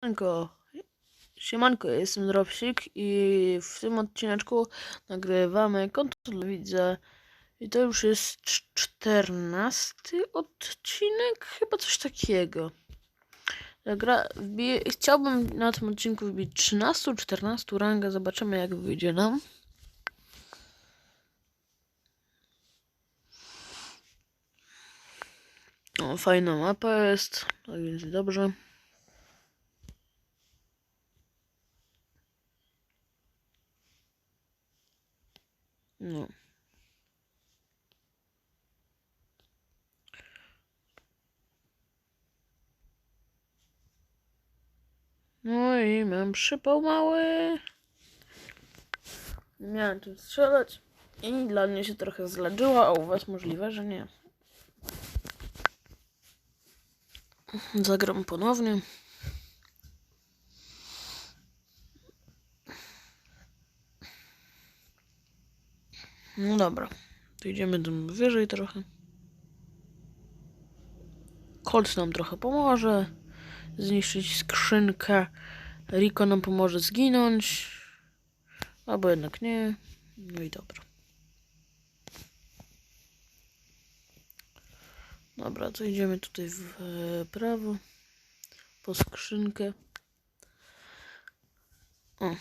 Siemanko, Siemanko, jestem Dropsik i w tym odcineczku nagrywamy konto dla widza i to już jest cz- czternasty odcinek, chyba coś takiego. Gra, wbiję, chciałbym na tym odcinku wbić 13-14 rangę, zobaczymy jak wyjdzie nam. O, fajna mapa jest, tak więc dobrze. No. No i mam przypał mały. Miałem tu strzelać. I dla mnie się trochę zladżyło, a u was możliwe, że nie. Zagram ponownie. No dobra. To idziemy tam wyżej trochę. Colt nam trochę pomoże. Zniszczyć skrzynkę. Rico nam pomoże zginąć. Albo jednak nie. No i dobra. Dobra, to idziemy tutaj w e, prawo. Po skrzynkę. O.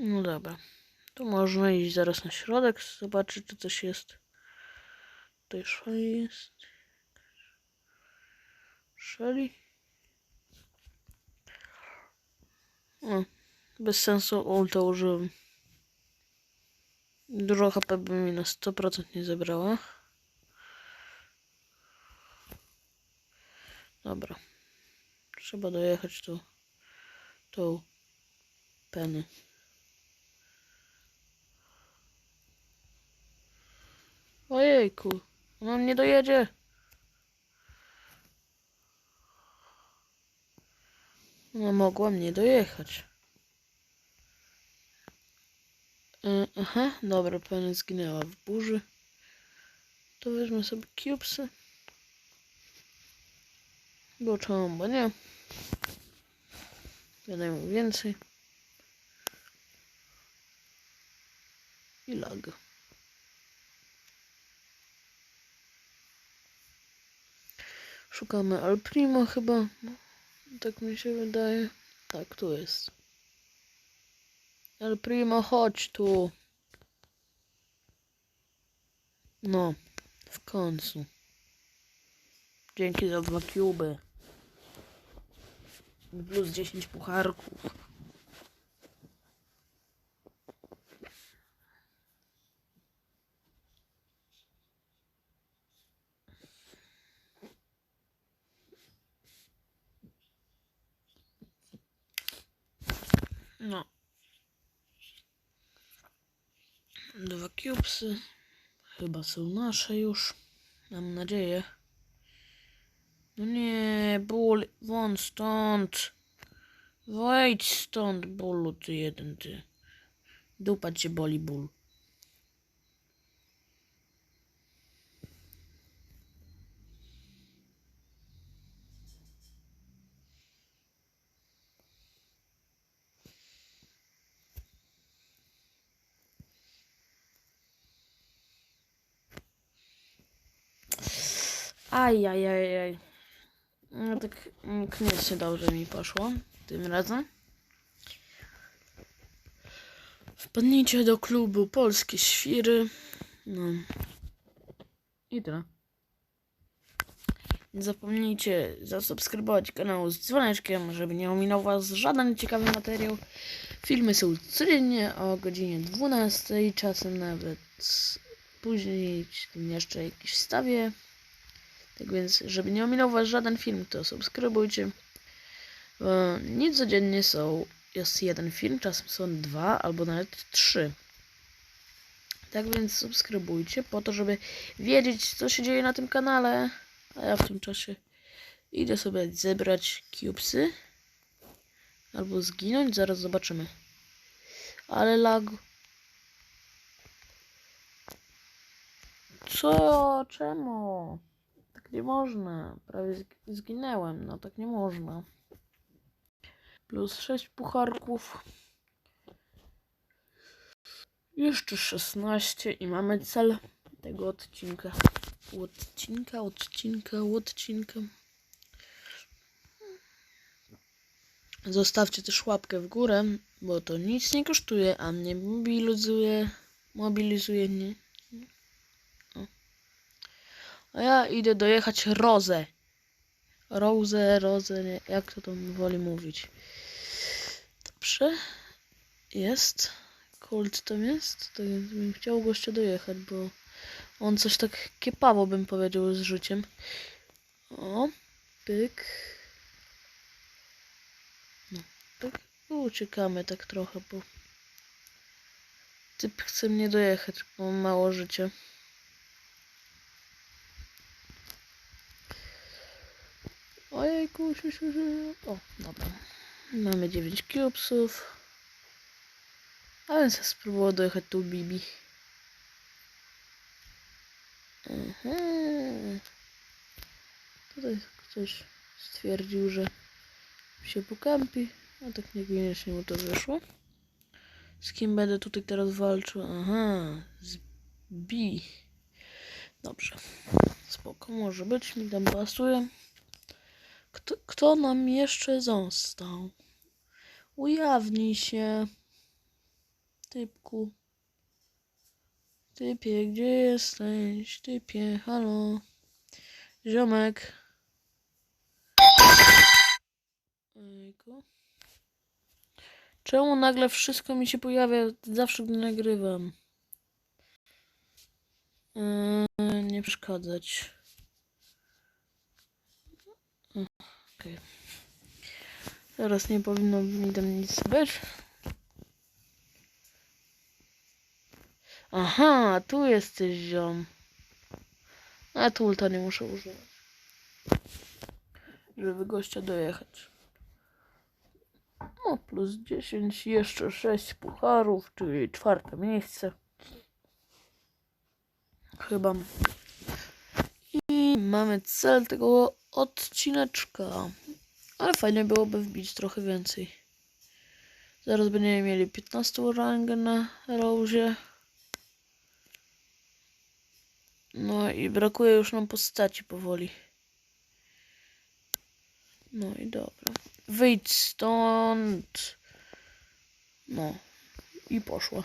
No dobra. Tu można iść zaraz na środek, zobaczyć czy coś jest. Tutaj Shelly jest. Shelly? O, bez sensu ulta użyłem. Dużo HP by mi na 100% nie zebrała. Dobra. Trzeba dojechać tu. Tą penny. Ojejku, ona nie dojedzie. No mogła mnie dojechać. E, aha, dobra, pani zginęła w burzy. To weźmy sobie cubesy. Bo czemu, bo nie. Wiadomo więcej. I lag. Szukamy Al Primo chyba. No, Tak mi się wydaje. Tak, tu jest. El Primo, chodź tu. No, w końcu. Dzięki za dwa cuby. Plus 10 pucharków. No. Dwa cubesy. Chyba są nasze już. Mam nadzieję. No nie, ból, won stąd. Wejdź stąd, bólu, ty jeden, ty. Dupa cię boli, ból. Ajajajaj. No tak niekoniecznie dobrze mi poszło tym razem. Wpadnijcie do klubu Polskie Świry. No. I tyle. Nie zapomnijcie zasubskrybować kanału z dzwoneczkiem, żeby nie ominął was żaden ciekawy materiał. Filmy są codziennie o godzinie 12, czasem nawet później jeszcze jakiś wstawię. Tak więc, żeby nie ominął was żaden film, to subskrybujcie. Bo nie codziennie są, jest jeden film, czasem są dwa albo nawet trzy. Tak więc subskrybujcie po to, żeby wiedzieć, co się dzieje na tym kanale. A ja w tym czasie idę sobie zebrać cubesy. Albo zginąć, zaraz zobaczymy. Ale lag. Co? Czemu? Tak nie można. Prawie zg- zginęłem, no tak nie można. Plus 6 pucharków. Jeszcze 16 i mamy cel tego odcinka. Odcinka, odcinka, odcinka. Zostawcie też łapkę w górę, bo to nic nie kosztuje, a mnie mobilizuje. Mobilizuje nie. A ja idę dojechać Rozę. Rozę, Rozę, nie, jak to tam woli mówić. Dobrze. Jest. Colt tam jest. To więc bym chciał go jeszcze dojechać, bo on coś tak kiepawo bym powiedział z życiem. O, pyk. No, pyk. Uciekamy tak trochę, bo typ chce mnie dojechać, bo mało życia. Ojejku. O, dobra. Mamy 9 cubesów. A więc spróbował dojechać tu Bibi. Aha. Tutaj ktoś stwierdził, że się pokampi, a tak niekoniecznie mu to wyszło. Z kim będę tutaj teraz walczył? Aha, z B. Dobrze. Spoko, może być, mi tam pasuje. Kto, kto nam jeszcze został? Ujawnij się. Typku. Typie, gdzie jesteś? Typie, halo. Ziomek. Ojejku. Czemu nagle wszystko mi się pojawia zawsze, gdy nagrywam? Yy, nie przeszkadzać. Okej. Teraz nie powinno mi tam nic być. Aha, tu jesteś ziom. A tu ulta nie muszę używać. Żeby gościa dojechać. O, plus 10, jeszcze 6 pucharów, czyli czwarte miejsce. Chyba. I mamy cel tego odcineczka. Ale fajnie byłoby wbić trochę więcej. Zaraz będziemy mieli 15 rangę na Rose. No i brakuje już nam postaci powoli. No i dobra. Wyjdź stąd. No. I poszła.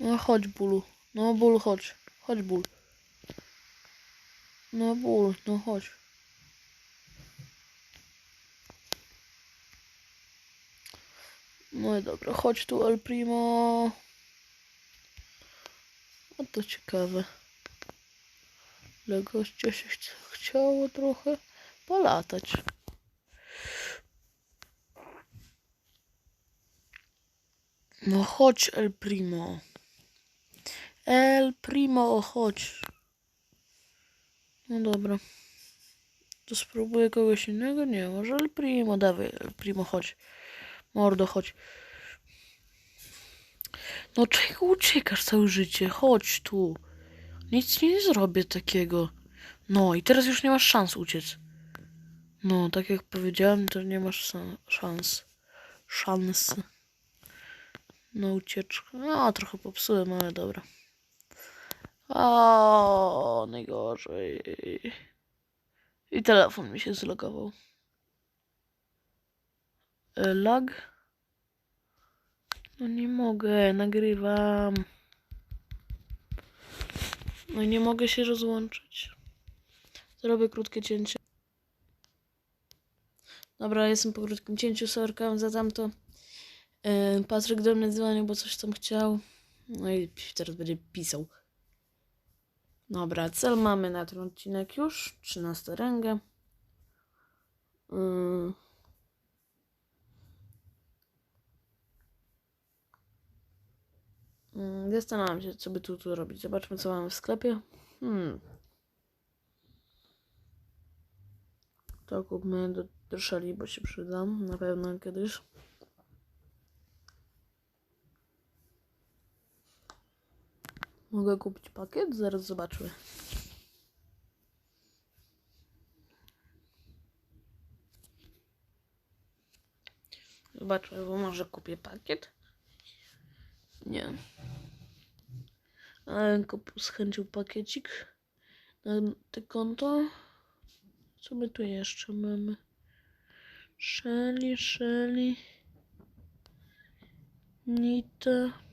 No chodź, bólu. No ból, chodź. Chodź, ból. No ból, no chodź. No i dobra, chodź tu El Primo. A to ciekawe. Dla gościa się chci- chciało trochę polatać. No chodź El Primo. El Primo, chodź. No dobra. To spróbuję kogoś innego? Nie, może El Primo, dawaj El Primo, chodź. Mordo, chodź. No czego uciekasz całe życie? Chodź tu. Nic nie zrobię takiego. No i teraz już nie masz szans uciec. No, tak jak powiedziałem, to nie masz szans. Szans. Na ucieczkę. No, trochę popsułem, ale dobra. O, najgorzej. I telefon mi się zlogował. E, Lag? No nie mogę, nagrywam. No nie mogę się rozłączyć. Zrobię krótkie cięcie. Dobra, jestem po krótkim cięciu, sorka za tamto. Yy, Patryk do mnie dzwonił, bo coś tam chciał. No i teraz będzie pisał. Dobra, cel mamy na ten odcinek już. 13 ręgę. Yy. Zastanawiam się, co by tu, tu robić. Zobaczmy, co mamy w sklepie. Hmm. To kupmy do Drszeli, bo się przydam. Na pewno kiedyś. Mogę kupić pakiet? Zaraz zobaczmy. Zobaczmy, bo może kupię pakiet. Nie. Ale schęcił pakiecik na te konto. Co my tu jeszcze mamy? Shelly, Shelly. Nita.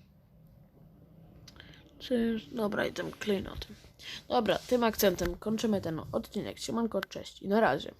Jest? Dobra, i tym klejnotem. Dobra, tym akcentem kończymy ten odcinek. Siemanko, cześć i na razie.